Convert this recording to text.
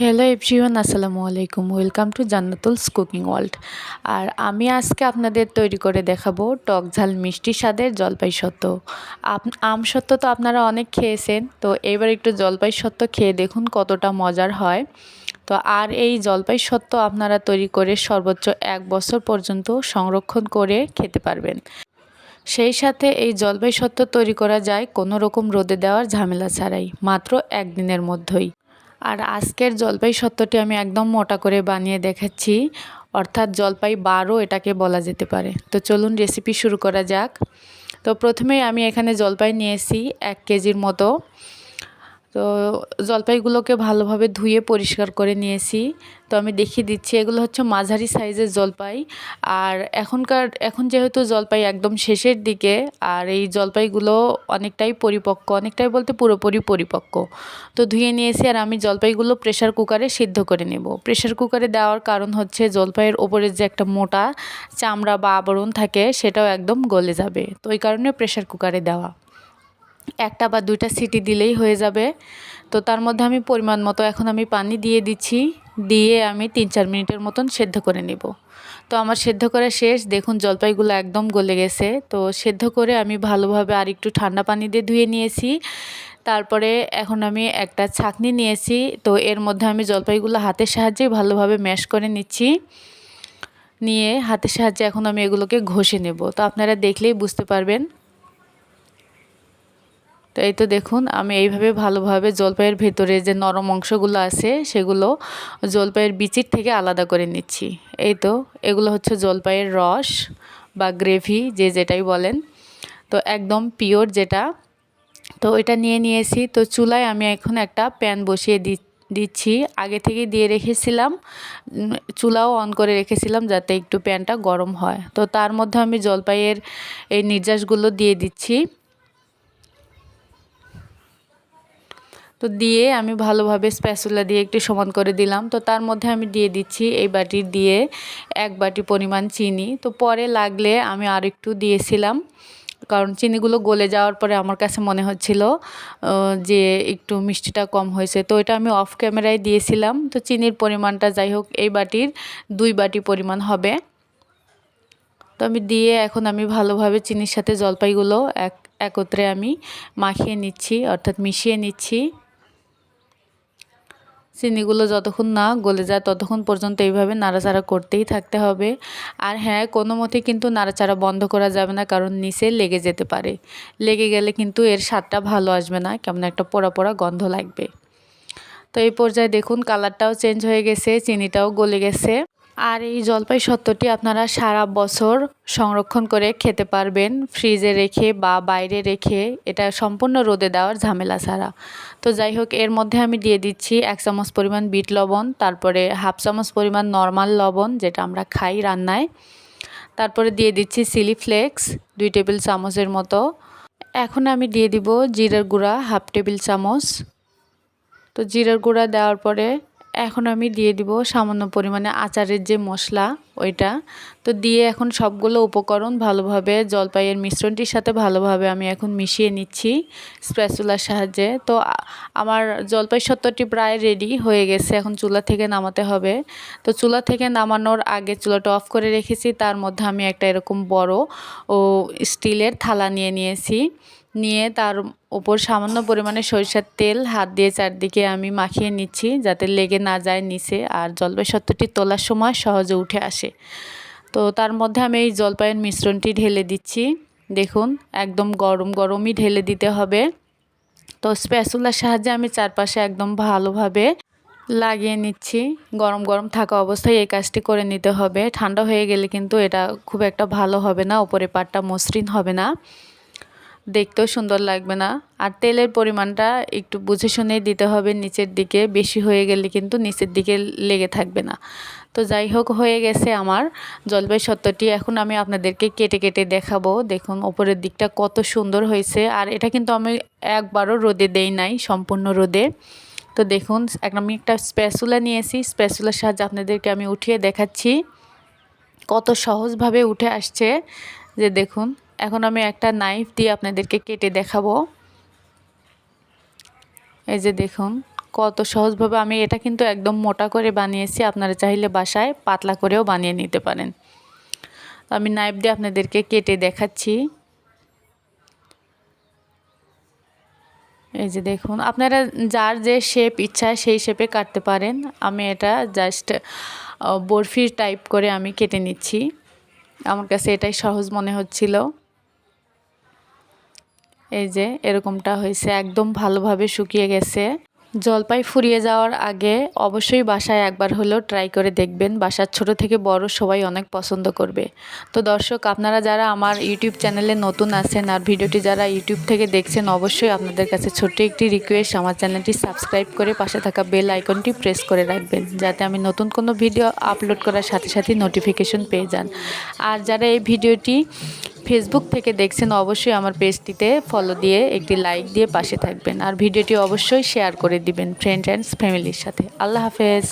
Hello everyone আসসালামু আলাইকুম। Welcome to Jannatul's cooking world আর আমি আজকে আপনাদের তৈরি করে দেখাবো টক ঝাল মিষ্টি স্বাদের জলপাই আপ- আম সত্ত্ব তো আপনারা অনেক খেয়েছেন, তো এবার একটু জলপাই সত্ত্ব খেয়ে দেখুন কতটা মজার হয়। তো আর এই জলপাই সত্ত্ব আপনারা তৈরি করে সর্বোচ্চ এক বছর পর্যন্ত সংরক্ষণ করে খেতে পারবেন। সেই সাথে এই জলপাই সত্ত্ব তৈরি করা যায় কোনো রকম রোদে দেওয়ার ঝামেলা ছাড়াই, মাত্র একদিনের মধ্যেই। আর আজকের জলপাই সত্যটি আমি একদম মোটা করে বানিয়ে দেখাচ্ছি। অর্থাৎ জলপাই বারো এটাকে বলা যেতে পারে। তো চলুন রেসিপি শুরু করা যাক। তো প্রথমেই আমি এখানে জলপাই নিয়েছি এক কেজির মতো। তো জলপাইগুলোকে ভালোভাবে ধুয়ে পরিষ্কার করে নিয়েছি। তো আমি দেখিয়ে দিচ্ছি, এগুলো হচ্ছে মাঝারি সাইজের জলপাই। আর এখনকার, এখন যেহেতু জলপাই একদম শেষের দিকে, আর এই জলপাইগুলো অনেকটাই পরিপক্ক, অনেকটাই বলতে পুরোপুরি পরিপক্ক। তো ধুয়ে নিয়েছি আর আমি জলপাইগুলো প্রেশার কুকারে সিদ্ধ করে নেব। প্রেশার কুকারে দেওয়ার কারণ হচ্ছে জলপাইয়ের ওপরে যে একটা মোটা চামড়া বা আবরণ থাকে, সেটাও একদম গলে যাবে। তো ওই কারণে প্রেশার কুকারে দেওয়া। একটা বা দুইটা সিটি দিলেই হয়ে যাবে। তো তার মধ্যে আমি পরিমাণ মতো এখন আমি পানি দিয়ে দিচ্ছি, দিয়ে আমি তিন চার মিনিটের মতন সেদ্ধ করে নেব। তো আমার সেদ্ধ করা শেষ, দেখুন জলপাইগুলো একদম গলে গেছে। তো সেদ্ধ করে আমি ভালোভাবে আর একটু ঠান্ডা পানি দিয়ে ধুয়ে নিয়েছি। তারপরে এখন আমি একটা ছাকনি নিয়েছি, তো এর মধ্যে আমি জলপাইগুলো হাতের সাহায্যে ভালোভাবে ম্যাশ করে নিচ্ছি। নিয়ে হাতের সাহায্যে এখন আমি এগুলোকে ঘষে নেব। তো আপনারা দেখলেই বুঝতে পারবেন। তো এই তো দেখুন, আমি এইভাবে ভালোভাবে জলপাইয়ের ভেতরে যে নরম অংশগুলো আছে, সেগুলো জলপাইয়ের বিচির থেকে আলাদা করে নিচ্ছি। এই তো, এগুলো হচ্ছে জলপাইয়ের রস বা গ্রেভি, যে যেটাই বলেন। তো একদম পিওর যেটা। তো এটা নিয়ে নিয়েছি। তো চুলায় আমি এখন একটা প্যান বসিয়ে দি, দিচ্ছি। আগে থেকে দিয়ে রেখেছিলাম। চুলাও অন করে রেখেছিলাম যাতে একটু প্যানটা গরম হয়। তো তার মধ্যে আমি জলপাইয়ের এই নির্যাসগুলো দিয়ে দিচ্ছি। তো দিয়ে আমি ভালোভাবে স্প্যাচুলা দিয়ে একটু সমান করে দিলাম। তো তার মধ্যে আমি দিয়ে দিচ্ছি এই বাটির দিয়ে এক বাটি পরিমাণ চিনি। তো পরে লাগলে আমি আর একটু দিয়েছিলাম, কারণ চিনিগুলো গলে যাওয়ার পরে আমার কাছে মনে হচ্ছিল যে একটু মিষ্টিটা কম হয়েছে। তো এটা আমি অফ ক্যামেরায় দিয়েছিলাম। তো চিনির পরিমাণটা যাই হোক, এই বাটির দুই বাটি পরিমাণ হবে। তো আমি দিয়ে এখন আমি ভালোভাবে চিনির সাথে জলপাইগুলো এক, একত্রে আমি মাখিয়ে নিচ্ছি, অর্থাৎ মিশিয়ে নিচ্ছি। চিনিগুলো যতক্ষণ না গলে যায় ততক্ষণ পর্যন্ত এইভাবে নাড়াচাড়া করতেই থাকতে হবে। আর হ্যাঁ কোনো মতে কিন্তু নাড়াচাড়া বন্ধ করা যাবে না, কারণ নিচে লেগে যেতে পারে। লেগে গেলে কিন্তু এর স্বাদটা ভালো আসবে না, কেমন একটা পোড়া পোড়া গন্ধ লাগবে। তো এই পর্যায়ে দেখুন, কালারটাও চেঞ্জ হয়ে গেছে, চিনিটাও গলে গেছে। আর এই জলপাই সত্যটি আপনারা সারা বছর সংরক্ষণ করে খেতে পারবেন, ফ্রিজে রেখে বা বাইরে রেখে। এটা সম্পূর্ণ রোদে দেওয়ার ঝামেলা ছাড়া। তো যাই হোক, এর মধ্যে আমি দিয়ে দিচ্ছি এক চামচ পরিমাণ বিট লবণ, তারপরে হাফ চামচ পরিমাণ নর্মাল লবণ, যেটা আমরা খাই রান্নায়। তারপরে দিয়ে দিচ্ছি চিলি ফ্লেক্স, দুই টেবিল চামচের মতো। এখন আমি দিয়ে দিব জিরার গুঁড়া, হাফ টেবিল চামচ। তো জিরার গুঁড়া দেওয়ার পরে এখন আমি দিয়ে দিব সামান্য পরিমাণে আচারের যে মশলা, ওইটা। তো দিয়ে এখন সবগুলো উপকরণ ভালোভাবে, জলপাইয়ের মিশ্রণটির সাথে ভালোভাবে আমি এখন মিশিয়ে নিচ্ছি স্প্যাচুলার সাহায্যে। তো আমার জলপাই সত্তরটি প্রায় রেডি হয়ে গেছে, এখন চুলা থেকে নামাতে হবে। তো চুলা থেকে নামানোর আগে চুলাটা অফ করে রেখেছি, তার মধ্যে আমি একটা এরকম বড় ও স্টিলের থালা নিয়ে নিয়েছি। নিয়ে তার ওপর সামান্য পরিমাণে সরিষার তেল, হাত দিয়ে চারদিকে আমি মাখিয়ে নিচ্ছি যাতে লেগে না যায় নিচে আর জলপাই সত্যটি তোলার সময় সহজে উঠে আসে। তো তার মধ্যে আমি এই জলপাইয়ের মিশ্রণটি ঢেলে দিচ্ছি। দেখুন, একদম গরম গরমই ঢেলে দিতে হবে। তো স্প্যাচুলার সাহায্যে আমি চারপাশে একদম ভালোভাবে লাগিয়ে নিচ্ছি। গরম গরম থাকা অবস্থায় এই কাজটি করে নিতে হবে। ঠান্ডা হয়ে গেলে কিন্তু এটা খুব একটা ভালো হবে না ওপরে পাটটা মসৃণ হবে না। দেখতেও সুন্দর লাগবে না। আর তেলের পরিমাণটা একটু বুঝে শুনেই দিতে হবে, নিচের দিকে। বেশি হয়ে গেলে কিন্তু নিচের দিকে লেগে থাকবে না। তো যাই হোক, হয়ে গেছে আমার জলপাই সত্যটি এখন আমি আপনাদেরকে কেটে কেটে দেখাবো। দেখুন, ওপরের দিকটা কত সুন্দর হয়েছে। আর এটা কিন্তু আমি একবারও রোদে দেই নাই, সম্পূর্ণ রোদে। তো দেখুন আমি একটা স্প্যাচুলা নিয়েছি। স্প্যাচুলার সাহায্যে আপনাদেরকে আমি উঠিয়ে দেখাচ্ছি। কত সহজভাবে উঠে আসছে। যে দেখুন এখন আমি একটা নাইফ দিয়ে আপনাদেরকে কেটে দেখাবো। এই যে দেখুন, কত সহজভাবে আমি এটা কিন্তু একদম মোটা করে বানিয়েছি, আপনারা চাইলে বাসায় পাতলা করেও বানিয়ে নিতে পারেন। আমি নাইফ দিয়ে আপনাদেরকে কেটে দেখাচ্ছি। এই যে দেখুন, আপনারা যার যে শেপ ইচ্ছা সেই শেপে কাটতে পারেন। আমি এটা জাস্ট বরফির টাইপ করে আমি কেটে নিচ্ছি। আমার কাছে এটাই সহজ মনে হচ্ছিল। এই যে এরকমটা হয়েছে, একদম ভালোভাবে শুকিয়ে গেছে। জলপাই ফুরিয়ে যাওয়ার আগে অবশ্যই বাসায় একবার হলেও ট্রাই করে দেখবেন। বাসার ছোট থেকে বড় সবাই অনেক পছন্দ করবে। তো দর্শক, আপনারা যারা আমার ইউটিউব চ্যানেলে নতুন আছেন আর ভিডিওটি যারা ইউটিউব থেকে দেখছেন, অবশ্যই আপনাদের কাছে ছোট্ট একটি রিকোয়েস্ট আমার চ্যানেলটি সাবস্ক্রাইব করে পাশে থাকা বেল আইকনটি প্রেস করে রাখবেন, যাতে আমি নতুন কোনো ভিডিও আপলোড করার সাথে সাথে নোটিফিকেশন পেয়ে যান। আর যারা এই ভিডিওটি ফেসবুক থেকে দেখছেন, অবশ্যই আমার পেজটিতে ফলো দিয়ে একটি লাইক দিয়ে পাশে থাকবেন। আর ভিডিওটি অবশ্যই শেয়ার করে দিবেন ফ্রেন্ড অ্যান্ড ফ্যামিলির সাথে। আল্লাহ হাফেজ।